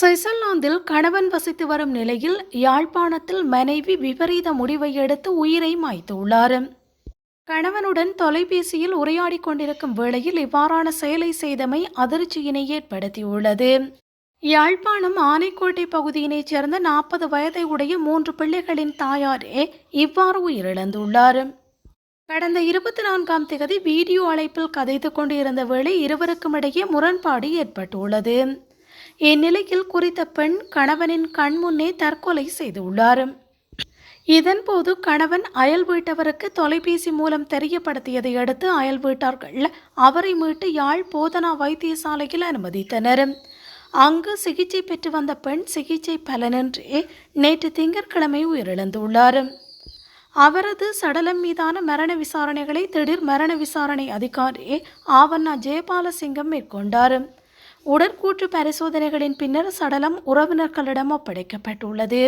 சுவிட்சர்லாந்தில் கணவன் வசித்து வரும் நிலையில் யாழ்ப்பாணத்தில் மனைவி விபரீத முடிவை எடுத்து உயிரை மாய்த்துள்ளார் கணவனுடன் தொலைபேசியில் உரையாடி கொண்டிருக்கும் வேளையில் இவ்வாறான செயலை செய்தமை அதிர்ச்சியினை ஏற்படுத்தியுள்ளது. யாழ்ப்பாணம் ஆனைக்கோட்டை பகுதியினைச் சேர்ந்த நாற்பது வயதை உடைய மூன்று பிள்ளைகளின் தாயாரே இவ்வாறு உயிரிழந்துள்ளார். கடந்த இருபத்தி நான்காம் தேதி வீடியோ அழைப்பில் கதைத்து கொண்டிருந்த வேளை இருவருக்கும் இடையே முரண்பாடு ஏற்பட்டுள்ளது. இந்நிலையில் குறித்த பெண் கணவனின் கண்முன்னே தற்கொலை செய்துள்ளார் இதன்போது கணவன் அயல் வீட்டவருக்கு தொலைபேசி மூலம் தெரியப்படுத்தியதை அடுத்து அயல் வீட்டார்கள் அவரை மீட்டு யாழ் போதனா வைத்தியசாலையில் அனுமதித்தனர். அங்கு சிகிச்சை பெற்று வந்த பெண் சிகிச்சை பலனின்றி நேற்று திங்கட்கிழமை உயிரிழந்துள்ளார். அவரது சடலம் மீதான மரண விசாரணைகளை திடீர் மரண விசாரணை அதிகாரி ஆவண்ணா ஜெயபாலசிங்கம் மேற்கொண்டார். உடற்கூற்று பரிசோதனைகளின் பின்னர் சடலம் உறவினர்களிடம் ஒப்படைக்கப்பட்டுள்ளது.